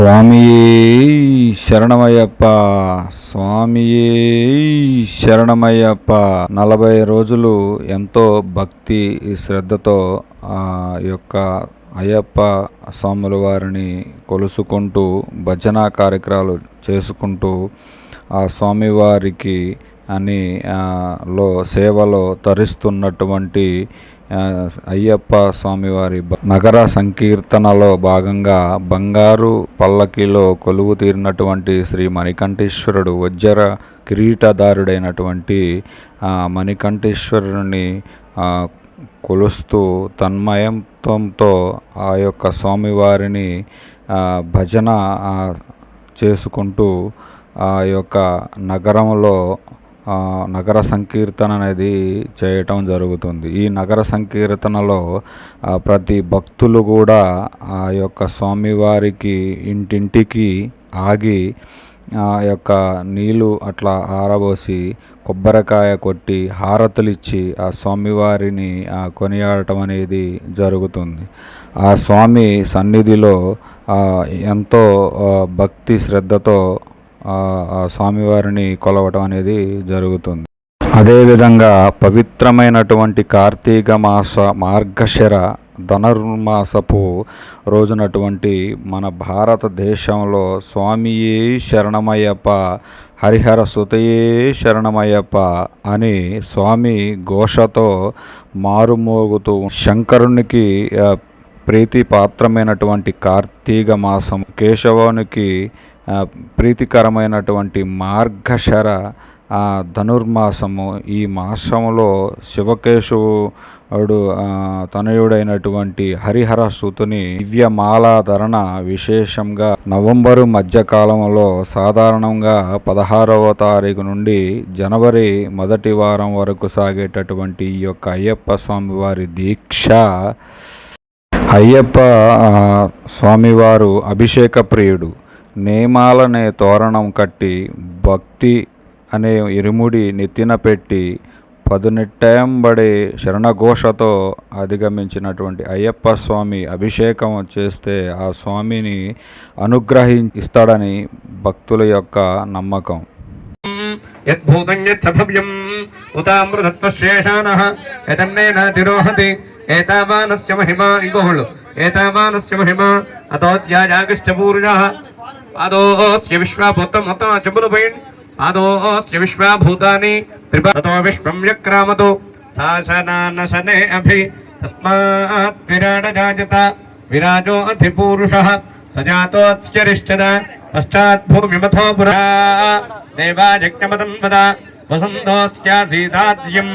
స్వామియే శరణమయ్యప్ప స్వామియే శరణమయ్యప్ప. నలభై రోజులు ఎంతో భక్తి శ్రద్ధతో ఆ యొక్క అయ్యప్ప స్వాముల వారిని కొలుసుకుంటూ భజన కార్యక్రమాలు చేసుకుంటూ ఆ స్వామివారికి అని లో సేవలో తరిస్తున్నటువంటి అయ్యప్ప స్వామివారి నగర సంకీర్తనలో భాగంగా బంగారు పల్లకిలో కొలువు తీరినటువంటి శ్రీ మణికంఠేశ్వరుడు వజ్ర కిరీటదారుడైనటువంటి మణికంఠేశ్వరుని కొలుస్తూ తన్మయంతో ఆ యొక్క స్వామివారిని భజన చేసుకుంటూ ఆ యొక్క నగరంలో నగర సంకీర్తన అనేది చేయటం జరుగుతుంది. ఈ నగర సంకీర్తనలో ప్రతి భక్తులు కూడా ఆ యొక్క స్వామివారికి ఇంటింటికి ఆగి ఆ యొక్క నీళ్ళు అట్లా ఆరబోసి కొబ్బరికాయ కొట్టి హారతులు ఇచ్చి ఆ స్వామివారిని ఆ, కొనియాడటం అనేది జరుగుతుంది. ఆ స్వామి సన్నిధిలో ఎంతో భక్తి శ్రద్ధతో ఆ స్వామివారిని కొలవటం అనేది జరుగుతుంది. అదేవిధంగా పవిత్రమైనటువంటి కార్తీక మాస మార్గశిర ధనుర్మాసపు రోజునటువంటి మన భారతదేశంలో స్వామియే శరణమయ్యప్ప హరిహర సుతయే శరణమయ్యప్ప అని స్వామి ఘోషతో మారుమోగుతూ శంకరునికి ప్రీతిపాత్రమైనటువంటి కార్తీక మాసం కేశవునికి ప్రీతికరమైనటువంటి మార్గశర ధనుర్మాసము ఈ మాసంలో శివకేశవుడు తనయుడైనటువంటి హరిహర సుతుని దివ్యమాలాధరణ విశేషంగా నవంబరు మధ్యకాలంలో సాధారణంగా పదహారవ తారీఖు నుండి జనవరి మొదటి వారం వరకు సాగేటటువంటి ఈ యొక్క అయ్యప్ప స్వామి వారి దీక్ష అయ్యప్ప స్వామివారు అభిషేక ప్రియుడు. నేమాలనే తోరణం కట్టి భక్తి అనే ఇరుముడి నెత్తిన పెట్టి పదునెట్టంబడి శరణఘోషతో అధిగమించినటువంటి అయ్యప్ప స్వామి అభిషేకం చేస్తే ఆ స్వామిని అనుగ్రహిస్తాడని భక్తుల యొక్క నమ్మకం. యద్భూతం యచ్చభవ్యం ఉతామృతత్వశేషానః యతన్నేనాతిరోహతి ఏతావానస్య మహిమా ఇగోహుళ్ళు ఏతావానస్య మహిమా అతోద్యాజాగిష్టపూరుషः పాదోస్య విశ్వాభూతం మొత్తం ఆ आदो श्री विश्वाभूतानि त्रिपदतो विश्वं व्यक्रामतो शासनानशने अभि तस्मात् विराडजाजत विराजो अधिपूरुषः स जातोऽच्चरिष्ठद पश्चात् भूमिमथो पुरा। देवाजज्ञमतं वद। वसन्तोऽस्यासीदाज्यम्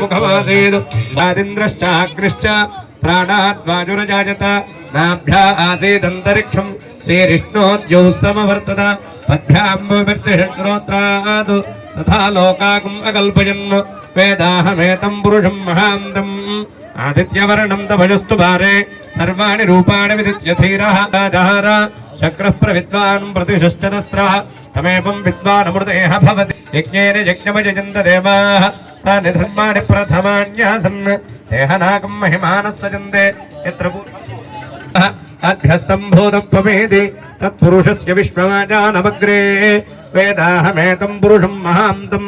ముఖమాసీద్ ఆదింద్రశ్చాగ్నిశ్చ ప్రాణాద్వాజురజాయత నాభ్యా ఆసీదంతరిక్షం శ్రీరిష్ణోద్యౌ సమవర్తత పద్భ్యాం తథా లోకాకం అకల్పయన్ వేదాహమేతం పురుషం మహాంతం. ఆదిత్యవర్ణం తభజస్తు భారే సర్వాణి రూపాణి విదిత్య ధీరः. శక్రః ప్రవిద్వాన్ ప్రతిశశ్చదస్రः తమేపం విద్వానమృతేహ భవతి. యజ్ఞేన యజ్ఞమజయంత దేవాः. తాని ధర్మాణి ప్రథమాన్యాసన్ దేహనాగం మహిమానస్సజందే ఎత్ర అభ్యస్సంభూతం ప్రమేది తత్పురుషస్య విశ్వమాజానమగ్రే వేదాహమేతం పురుషం మహాంతం.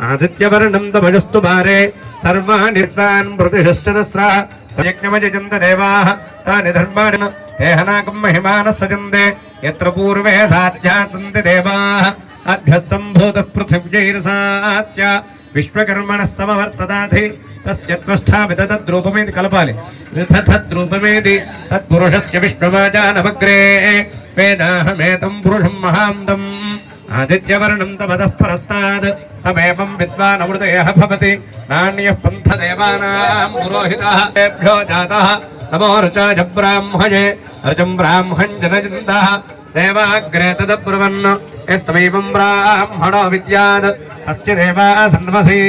ఆదిత్యవర్ణం తమజస్తు భారే. సర్వాణిర్వాన్ ప్రతిషష్టదస్రా యజ్ఞమజంత దేవాః. తాని ధర్మాణి దేహనాగం మహిమానస్సజందే ఎత్ర పూర్వేధాధ్యాసంతి దేవాః. అభ్యస్సంభూతః పృథివ్యైరసాత్య विश्वकर्मण समवर्तदाधि तस्यत्वष्ठा विदतद्रूपमेदि कल्पाले। विदतद्रूपमेदि तत्पुरुषस्य विश्वमाजानमग्रे वेदाहमेतं पुरुषं महान्तम्। आदित्यवर्णं तमतः परस्ताद्, तमेवं विद्वान् अमृतयः भवति। नान्यः पन्थदेवानां पुरोहितः, तेभ्यो जातः। नमोर्चाज ब्राह्मजे अर्जं ब्राह्मञ्जनजन्तः देवाग्रे तदब्रुवन्। ఎస్తమేవం బ్రాహ్మణ విద్యాన్ అస్య దేవా సన్మసి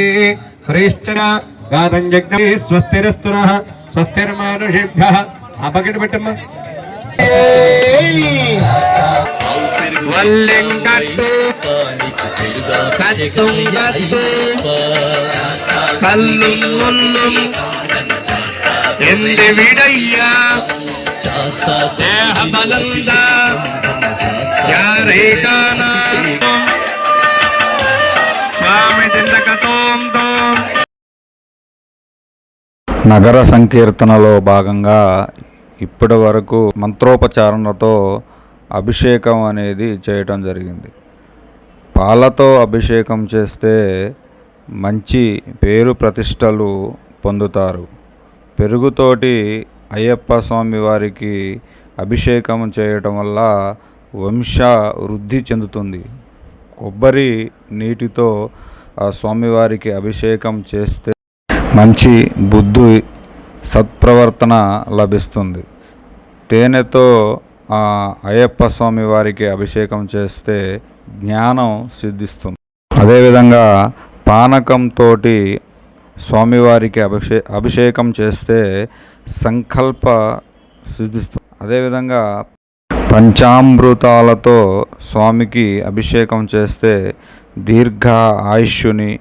హరిశ్చన గాదం యజ్ఞ స్వస్తిరస్తున స్వస్తిర్మానుషేభ్య ఆ బకెట్ పెట్టమ్మా విడయ్యా ஒன்னும் எந்த నగర సంకీర్తనలో భాగంగా ఇప్పటి వరకు మంత్రోపచారణతో అభిషేకం అనేది చేయటం జరిగింది. పాలతో అభిషేకం చేస్తే మంచి పేరు ప్రతిష్టలు పొందుతారు. పెరుగుతోటి అయ్యప్ప స్వామి వారికి అభిషేకం చేయటం వల్ల వంశ వృద్ధి చెందుతుంది. కొబ్బరి నీటితో ఆ స్వామివారికి అభిషేకం చేస్తే మంచి బుద్ధి సత్ప్రవర్తన లభిస్తుంది. తేనెతో అయ్యప్ప స్వామి వారికి అభిషేకం చేస్తే జ్ఞానం సిద్ధిస్తుంది. అదేవిధంగా పానకంతో స్వామివారికి అభిషే అభిషేకం చేస్తే సంకల్ప సిద్ధిస్తుంది. అదేవిధంగా పంచామృతాలతో స్వామికి అభిషేకం చేస్తే దీర్ఘ ఆయుష్యుని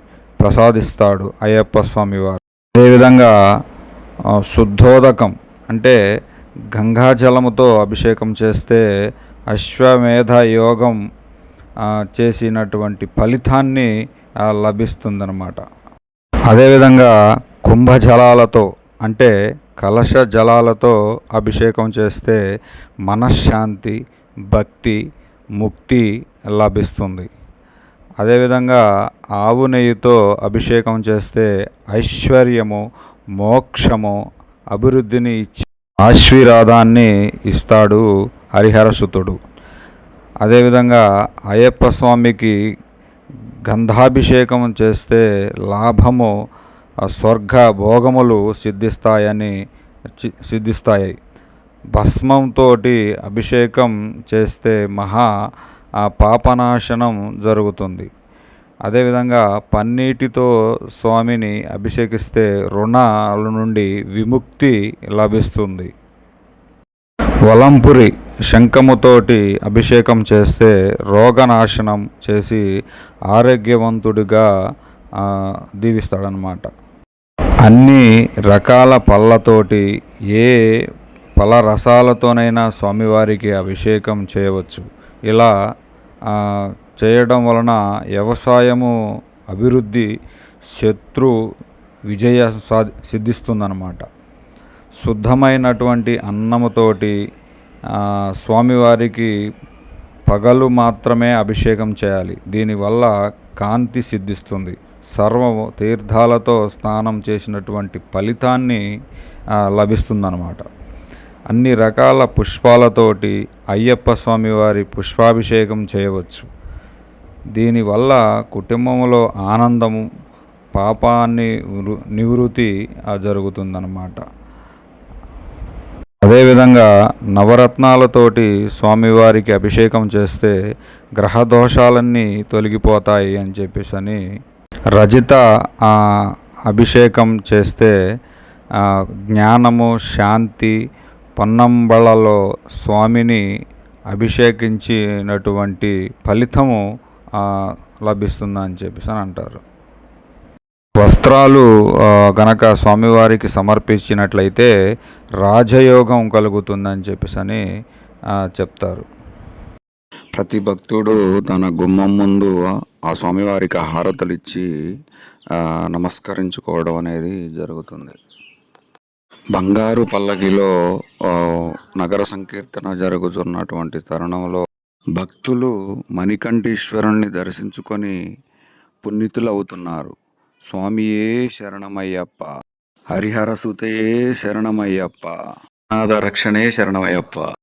ప్రసాదిస్తాడు అయ్యప్ప స్వామివారు అదేవిధంగా శుద్ధోదకం అంటే గంగాజలముతో అభిషేకం చేస్తే అశ్వమేధ యోగం చేసినటువంటి ఫలితాన్ని లభిస్తుందన్నమాట. అదేవిధంగా కుంభజలాలతో అంటే కలశ జలాలతో అభిషేకం చేస్తే మనశ్శాంతి భక్తి ముక్తి లభిస్తుంది. అదేవిధంగా ఆవు నెయ్యితో అభిషేకం చేస్తే ఐశ్వర్యము మోక్షము అభివృద్ధిని ఇచ్చి ఆశీర్వాదాన్ని ఇస్తాడు హరిహరసుతుడు అదేవిధంగా అయ్యప్ప స్వామికి గంధాభిషేకం చేస్తే లాభము స్వర్గ భోగములు సిద్ధిస్తాయని చి- సిద్ధిస్తాయి. భస్మంతో అభిషేకం చేస్తే మహా ఆ పాపనాశనం జరుగుతుంది. అదేవిధంగా పన్నీటితో స్వామిని అభిషేకిస్తే రుణాల నుండి విముక్తి లభిస్తుంది. వలంపురి శంఖముతోటి అభిషేకం చేస్తే రోగనాశనం చేసి ఆరోగ్యవంతుడిగా దీవిస్తాడనమాట అన్ని రకాల పళ్ళతోటి ఏ పల రసాలతోనైనా స్వామివారికి అభిషేకం చేయవచ్చు. ఇలా చేయడం వలన వ్యవసాయము అభివృద్ధి శత్రు విజయ సా సిద్ధిస్తుందన్నమాట. శుద్ధమైనటువంటి అన్నముతోటి స్వామివారికి పగలు మాత్రమే అభిషేకం చేయాలి. దీనివల్ల కాంతి సిద్ధిస్తుంది. సర్వము తీర్థాలతో స్నానం చేసినటువంటి ఫలితాన్ని లభిస్తుందన్నమాట. అన్ని రకాల పుష్పాలతోటి అయ్యప్ప స్వామివారి పుష్పాభిషేకం చేయవచ్చు. దీనివల్ల కుటుంబంలో ఆనందము పాపాన్ని నివృత్తి జరుగుతుందన్నమాట. అదేవిధంగా నవరత్నాలతోటి స్వామివారికి అభిషేకం చేస్తే గ్రహ దోషాలన్నీ తొలగిపోతాయి అని చెప్పేసి అని రజిత అభిషేకం చేస్తే జ్ఞానము శాంతి పొన్నంబళలో స్వామిని అభిషేకించినటువంటి ఫలితము లభిస్తుందని చెప్పేసి అని అంటారు. వస్త్రాలు గనక స్వామివారికి సమర్పించినట్లయితే రాజయోగం కలుగుతుందని చెప్పేసి అని చెప్తారు. ప్రతి భక్తుడు తన గుమ్మం ముందు ఆ స్వామివారికి హారతలు ఇచ్చి నమస్కరించుకోవడం అనేది జరుగుతుంది. బంగారు పల్లకిలో నగర సంకీర్తన జరుగుతున్నటువంటి తరుణంలో భక్తులు మణికంఠీశ్వరుణ్ణి దర్శించుకొని పుణ్యతులు అవుతున్నారు స్వామియే శరణమయ్యప్ప. హరిహర సుతయే శరణమయ్యప్ప. నాద రక్షణే శరణమయ్యప్ప.